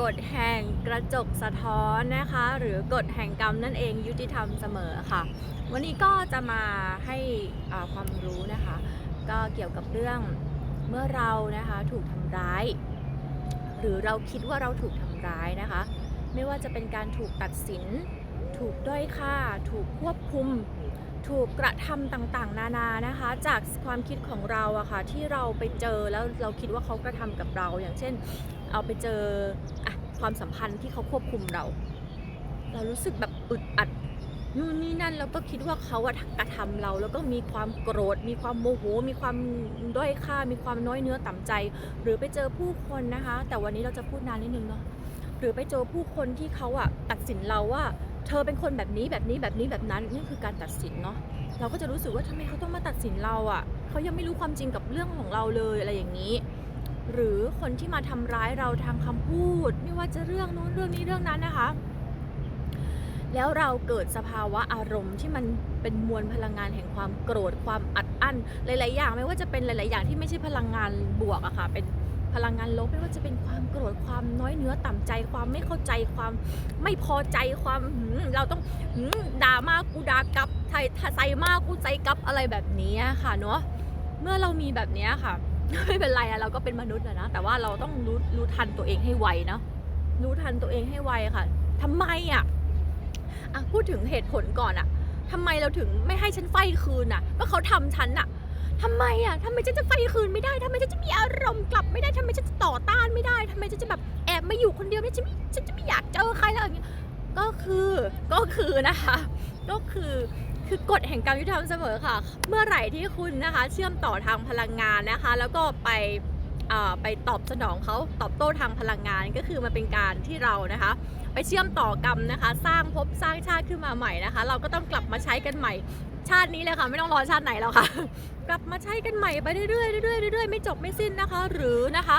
กฎแห่งกระจกสะท้อนนะคะ หรือกฎแห่งกรรมนั่นเองยุติธรรมเสมอค่ะ วันนี้ก็จะมาให้ความรู้นะคะ ก็เกี่ยวกับเรื่องเมื่อเรานะคะถูกทำร้าย หรือเราคิดว่าเราถูกทำร้ายนะคะ ไม่ว่าจะเป็นการถูกตัดสิน ถูกด้อยค่า ถูกควบคุม ถูกกระทำต่างๆ นานานะคะ จากความคิดของเราอะค่ะที่เราไปเจอแล้วเราคิดว่าเขากระทำกับเราอย่างเช่น เอาไปเจออะความสัมพันธ์ที่เขาควบคุมเรา เรารู้สึกแบบอึดอัดนู่นนี่นั่นแล้วก็คิดว่าเขาอะกระทำเรา แล้วก็มีความโกรธ มีความโมโห มีความด้อยค่า มีความน้อยเนื้อต่ำใจ หรือไปเจอผู้คนนะคะ แต่วันนี้เราจะพูดนานนิดนึงเนาะหรือไปเจอผู้คนที่เขาอะตัดสินเราว่า เธอเป็นคนแบบนี้แบบนี้แบบนี้แบบนั้นนี่คือการตัดสินเนาะเราก็จะรู้สึกว่าทำไมเขาต้องมาตัดสินเราอะเขายังไม่รู้ความจริงกับเรื่องของเราเลยอะไรอย่างนี้ หรือคนที่มาทำร้ายเราทางคำพูด ไม่ว่าจะเรื่องนู้นเรื่องนี้เรื่องนั้นนะคะ แล้วเราเกิดสภาวะอารมณ์ที่มันเป็นมวลพลังงานแห่งความโกรธความอัดอั้นหลาย ๆ อย่างไม่ว่าจะเป็นหลาย ๆ อย่างที่ไม่ใช่พลังงานบวกอะค่ะเป็นพลังงานลบไม่ว่าจะเป็นความโกรธความน้อยเนื้อต่ำใจ ความไม่เข้าใจความไม่พอใจความเราต้องด่ามากกูด่ากลับไทยใส่มากกูใจกลับอะไรแบบนี้ค่ะเนาะเมื่อเรามีแบบนี้ค่ะ ไม่เป็นไรอะเราก็เป็นมนุษย์อะนะแต่ว่าเราต้องรู้รู้ทันตัวเองให้ไวเนาะรู้ทันตัวเองให้ไวค่ะทำไมอะอะพูดถึงเหตุผลก่อนอะทำไมเราถึงไม่ให้ฉันไฟคืนอะก็เขาทำฉันอะทำไมอะทำไมฉันจะไฟคืนไม่ได้ทำไมฉันจะมีอารมณ์กลับไม่ได้ทำไมฉันจะต่อต้านไม่ได้ทำไมฉันจะแบบแอบมาอยู่คนเดียวไม่ฉันไม่ฉันจะไม่อยากเจอใครแล้วอย่างเงี้ยก็คือก็คือนะคะ ก็คือ คือกฎแห่งกรรมยุติธรรมเสมอค่ะ เมื่อไหร่ที่คุณนะคะเชื่อมต่อทางพลังงานนะคะ แล้วก็ไปไปตอบสนองเขาตอบโต้ทางพลังงานก็คือมันเป็นการที่เรานะคะ ไปเชื่อมต่อกรรมนะคะ สร้างภพสร้างชาติขึ้นมาใหม่นะคะ เราก็ต้องกลับมาใช้กันใหม่ ชาตินี้เลยค่ะไม่ต้องรอชาติไหนแล้วค่ะ กลับมาใช้กันใหม่ไปเรื่อยๆเรื่อยๆเรื่อยๆไม่จบไม่สิ้นนะคะ หรือนะคะ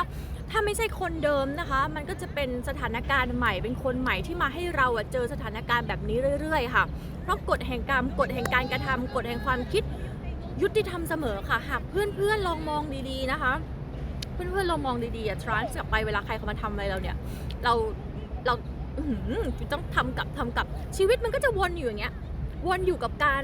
ถ้าไม่ใช่คนเดิมนะคะ มันก็จะเป็นสถานการณ์ใหม่ เป็นคนใหม่ที่มาให้เราอะเจอสถานการณ์แบบนี้เรื่อย ๆ ค่ะ เพราะกฎแห่งกรรมกฎแห่งการกระทำกฎแห่งความคิดยุติธรรมเสมอค่ะ หากเพื่อนๆลองมองดีๆนะคะ เพื่อนๆลองมองดีๆอะทรานส์กลับไปเวลาใครเขามาทำอะไรเราเนี่ย เราเราต้องทำกับทำกับชีวิตมันก็จะวนอยู่อย่างเงี้ย วนอยู่กับการ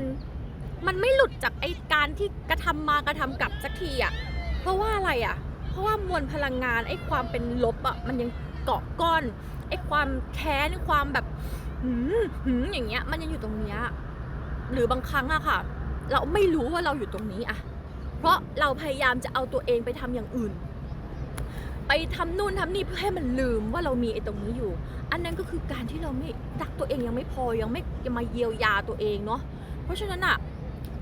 มันไม่หลุดจากไอการที่กระทำมากระทำกลับสักทีอะเพราะว่าอะไรอะ ราะว่ามวลพลังงานไอ้ความเป็นลบอะมันยังเกาะก้อนไอ้ความแค้นความแบบหืมหืมอย่างเงี้ย มันยังอยู่ตรงเนี้ยหรือบางครั้งอะค่ะ เราไม่รู้ว่าเราอยู่ตรงนี้อะเพราะเราพยายามจะเอาตัวเองไปทำอย่างอื่น ไปทำนู่นทำนี่เพื่อให้มันลืมว่าเรามีไอ้ตรงนี้อยู่ อันนั้นก็คือการที่เราไม่รักตัวเองยังไม่พอยังไม่ยังมาเยียวยาตัวเองเนาะเพราะฉะนั้นอะ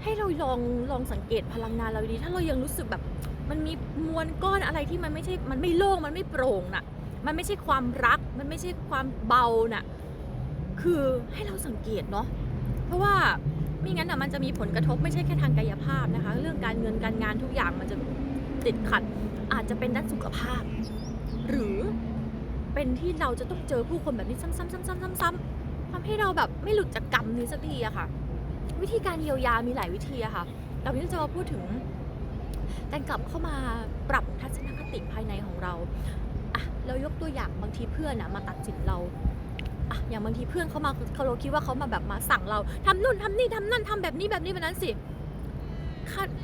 ให้เราลองลองสังเกตพลังงานเราดีๆถ้าเรายังรู้สึกแบบ มันมีมวลก้อนอะไรที่มันไม่ใช่ มันไม่โล่ง มันไม่โปร่งน่ะ มันไม่ใช่ความรัก มันไม่ใช่ความเบาน่ะ คือให้เราสังเกตเนาะ เพราะว่าไม่งั้นอะมันจะมีผลกระทบไม่ใช่แค่ทางกายภาพนะคะ เรื่องการเงินการงานทุกอย่างมันจะติดขัด อาจจะเป็นด้านสุขภาพ หรือเป็นที่เราจะต้องเจอผู้คนแบบนี้ซ้ำๆๆๆๆทำให้เราแบบไม่หลุดจากกรรมนี้สักทีอะค่ะ วิธีการเยียวยามีหลายวิธีอะค่ะแต่วันนี้จะมาพูดถึง การกลับเข้ามาปรับทัศนคติภายในของเราอะเรายกตัวอย่างบางทีเพื่อนอะมาตัดสินเราอะอย่างบางทีเพื่อนเขามาเขาเราคิดว่าเขามาแบบมาสั่งเราทำนู่นทำนี่ทำนั่นทำแบบนี้แบบนี้แบบนั้นสิ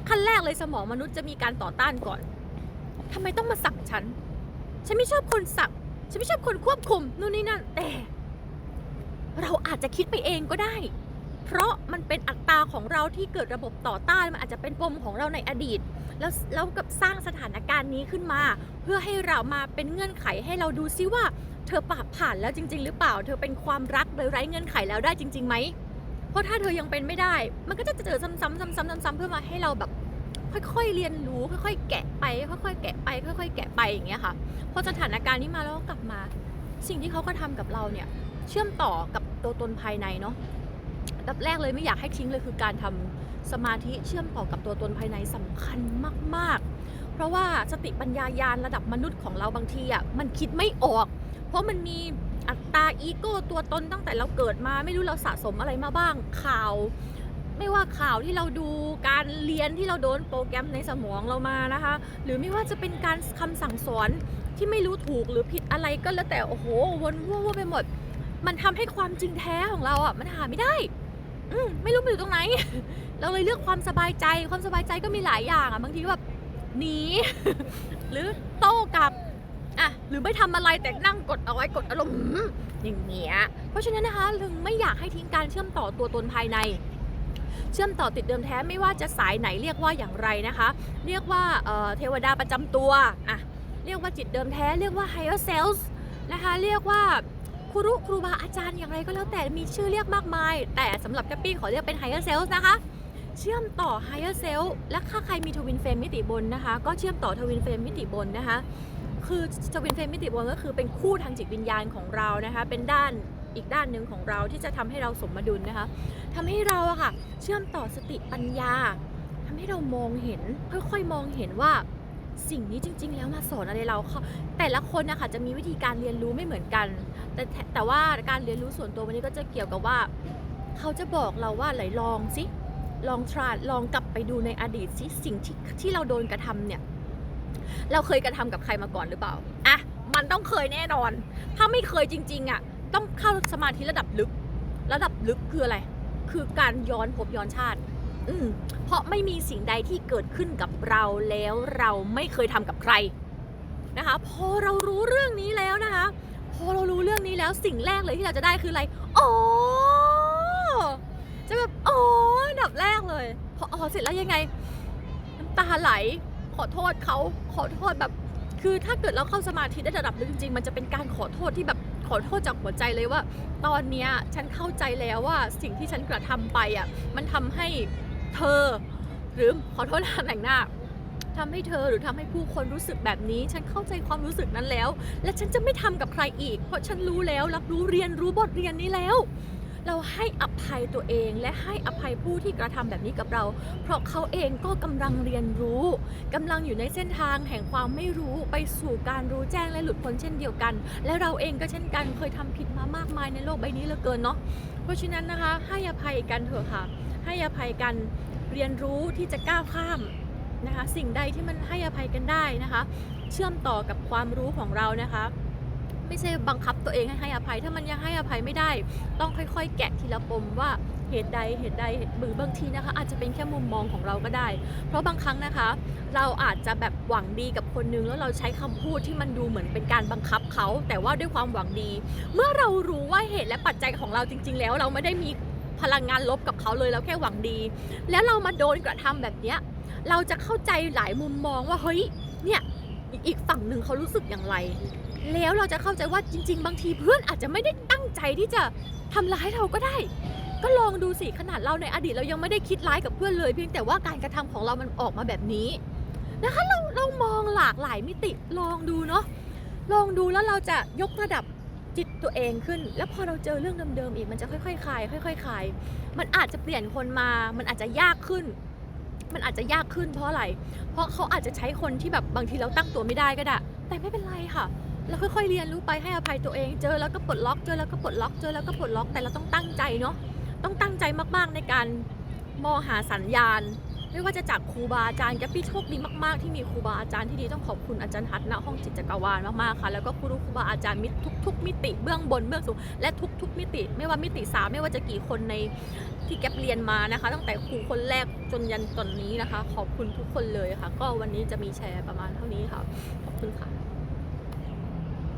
ขั้นแรกเลยสมองมนุษย์จะมีการต่อต้านก่อนทำไมต้องมาสั่งฉัน ฉันไม่ชอบคนสั่ง ฉันไม่ชอบคนควบคุมนู่นนี่นั่น แต่ เราอาจจะคิดไปเองก็ได้ เพราะมันเป็นอัตราของเราที่เกิดระบบต่อต้าน มันอาจจะเป็นปมของเราในอดีต แล้วแล้วกับสร้างสถานการณ์นี้ขึ้นมา เพื่อให้เรามาเป็นเงื่อนไขให้เราดูซิว่า เธอปรับผ่านแล้วจริง ๆ หรือเปล่า เธอเป็นความรักโดยไร้เงื่อนไขแล้วได้จริงๆไหมเพราะถ้าเธอยังเป็นไม่ได้ มันก็จะเจอซ้ำๆซ้ำๆซ้ำๆเพื่อมาให้เราแบบค่อยๆ เรียนรู้ค่อยๆ แกะไป ค่อยๆ แกะไป ค่อยๆ แกะไปอย่างเงี้ยค่ะพอสถานการณ์นี้มาแล้วกลับมา สิ่งที่เขาก็ทำกับเราเนี่ย เชื่อมต่อกับตัวตนภายในเนาะดับแรกเลยไม่อยากให้ทิ้งเลยคือการทำ สมาธิเชื่อมต่อกับตัวตนภายในสำคัญมาก ๆ เพราะว่าสติปัญญายาณระดับมนุษย์ของเราบางทีอะมันคิดไม่ออก เพราะมันมีอัตตาอีโก้ตัวตนตั้งแต่เราเกิดมา ไม่รู้เราสะสมอะไรมาบ้างข่าว ไม่ว่าข่าวที่เราดูการเรียนที่เราโดนโปรแกรมในสมองเรามานะคะ หรือไม่ว่าจะเป็นการคำสั่งสอนที่ไม่รู้ถูกหรือผิดอะไรก็แล้วแต่โอ้โหวนวัวๆไปหมด มันทำให้ความจริงแท้ของเราอะมันหาไม่ได้ อืมไม่รู้มันอยู่ตรงไหน เราเลยเลือกความสบายใจ ความสบายใจก็มีหลายอย่างอะบางทีก็แบบหนี หรือโต้กลับอะหรือไม่ทำอะไรแต่นั่งกดเอาไว้กดอารมณ์หืมอย่างเงี้ยเพราะฉะนั้นนะคะลึงไม่อยากให้ทิ้งการเชื่อมต่อตัวตนภายใน เชื่อมต่อติดเดิมแท้ไม่ว่าจะสายไหนเรียกว่าอย่างไรนะคะ เรียกว่าเอ่อเทวดาประจำตัวอะเรียกว่าจิตเดิมแท้ เรียกว่า higher self นะคะ เรียกว่า ครูครูบาอาจารย์อย่างไรก็แล้วแต่มีชื่อเรียกมากมาย แต่สำหรับแกปปี้ขอเรียกเป็น higher self นะคะ เชื่อมต่อ higher self และถ้าใครมีทวินเฟรมมิติบนนะคะ ก็เชื่อมต่อทวินเฟรมมิติบนนะคะ คือทวินเฟรมมิติบนก็คือเป็นคู่ทางจิตวิญญาณของเรานะคะ เป็นด้านอีกด้านหนึ่งของเราที่จะทำให้เราสมดุลนะคะทำให้เราอะค่ะ เชื่อมต่อสติปัญญาทำให้เรามองเห็นค่อยๆมองเห็นว่า สิ่งนี้จริง ๆ แล้วมาสอนอะไรเราเขาแต่ละคนนะคะจะมีวิธีการเรียนรู้ไม่เหมือนกัน แต่แต่ว่าการเรียนรู้ส่วนตัววันนี้ก็จะเกี่ยวกับว่า เขาจะบอกเราว่าไหนลองสิลองทราลองกลับไปดูในอดีตสิสิ่งที่ที่เราโดนกระทำเนี่ย เราเคยกระทำกับใครมาก่อนหรือเปล่าอะมันต้องเคยแน่นอน ถ้าไม่เคยจริง ๆอะต้องเข้าสมาธิระดับลึก ระดับลึกคืออะไร คือการย้อนภพย้อนชาติ อืมเพราะไม่มีสิ่งใดที่เกิดขึ้นกับเราแล้วเราไม่เคยทำกับใครนะคะพอเรารู้เรื่องนี้แล้วนะคะพอเรารู้เรื่องนี้แล้วสิ่งแรกเลยที่เราจะได้คืออะไรอ๋อจะแบบอ๋อดับแรกเลย พออ๋อเสร็จแล้วยังไงน้ำตาไหลขอโทษเขาขอโทษแบบ คือถ้าเกิดเราเข้าสมาธิได้ระดับลึกจริงๆ มันจะเป็นการขอโทษที่แบบขอโทษจากหัวใจเลยว่า ตอนเนี้ยฉันเข้าใจแล้วว่าสิ่งที่ฉันกระทำไปอะมันทำให้ เธอ หรือขอโทษนะแต่งหน้าทำให้เธอหรือทำให้ผู้คนรู้สึกแบบนี้ ฉันเข้าใจความรู้สึกนั้นแล้ว และฉันจะไม่ทำกับใครอีก เพราะฉันรู้แล้ว รับรู้เรียนรู้บทเรียนนี้แล้ว เราให้อภัยตัวเองและให้อภัยผู้ที่กระทำแบบนี้กับเรา เพราะเขาเองก็กำลังเรียนรู้กำลังอยู่ในเส้นทางแห่งความไม่รู้ไปสู่การรู้แจ้งและหลุดพ้นเช่นเดียวกัน และเราเองก็เช่นกันเคยทำผิดมามากมายในโลกใบนี้เหลือเกินเนาะเพราะฉะนั้นนะคะ ให้อภัยกันเถอะค่ะ ให้อภัยกัน เรียนรู้ที่จะก้าวข้ามนะคะสิ่งใดที่มันให้อภัยกันได้นะคะ เชื่อมต่อกับความรู้ของเรานะคะ ไม่ใช่บังคับตัวเองให้ให้อภัย ถ้ามันยังให้อภัยไม่ได้ ต้องค่อย ๆ แกะทีละปมว่าเหตุใดเหตุใดหรือบางทีนะคะ อาจจะเป็นแค่มุมมองของเราก็ได้ เพราะบางครั้งนะคะ เราอาจจะแบบหวังดีกับคนนึงแล้วเราใช้คำพูดที่มันดูเหมือนเป็นการบังคับเขา แต่ว่าด้วยความหวังดี เมื่อเรารู้ว่าเหตุและปัจจัยของเราจริง ๆ แล้วเราไม่ได้มี พลังงานลบกับเขาเลยเราแค่หวังดี แล้วเรามาโดนกระทำแบบเนี้ยเราจะเข้าใจหลายมุมมองว่าเฮ้ยเนี่ยอีกอีกฝั่งหนึ่งเขารู้สึกอย่างไร แล้วเราจะเข้าใจว่าจริง ๆ บางทีเพื่อนอาจจะไม่ได้ตั้งใจที่จะทำร้ายเราก็ได้ ก็ลองดูสิขนาดเราในอดีตเรายังไม่ได้คิดร้ายกับเพื่อนเลย เพียงแต่ว่าการกระทำของเรามันออกมาแบบนี้นะคะเราเรามองหลากหลายมิติลองดูเนาะลองดูแล้วเราจะยกระดับ จิตตัวเองขึ้น แล้วพอเราเจอเรื่องเดิมๆอีกมันจะค่อยๆคลายค่อยๆคลายมันอาจจะเปลี่ยนคนมา มันอาจจะยากขึ้น มันอาจจะยากขึ้นเพราะอะไร เพราะเขาอาจจะใช้คนที่แบบบางทีเราตั้งตัวไม่ได้ก็ได้ แต่ไม่เป็นไรค่ะ เราค่อยๆเรียนรู้ไปให้อภัยตัวเอง เจอแล้วก็ปลดล็อก เจอแล้วก็ปลดล็อก เจอแล้วก็ปลดล็อก แต่เราต้องตั้งใจเนาะ ต้องตั้งใจมากๆในการมองหาสัญญาณ ไม่ว่าจะจากครูบาอาจารย์แกปปี้โชคดีมากๆ ที่มีครูบาอาจารย์ที่ดีต้องขอบคุณอาจารย์ฮัทณห้องจิตจักรวาลมากๆค่ะ แล้วก็ครูครูบาอาจารย์มิตรทุก ๆ มิติเบื้องบนเบื้องสูงและทุก ๆ มิติ ไม่ว่ามิติสามไม่ว่าจะกี่คนในที่แกปเรียนมานะคะ ตั้งแต่ครูคนแรกจนยันตอนนี้นะคะ ขอบคุณทุกคนเลยค่ะ ก็วันนี้จะมีแชร์ประมาณเท่านี้ค่ะขอบคุณค่ะ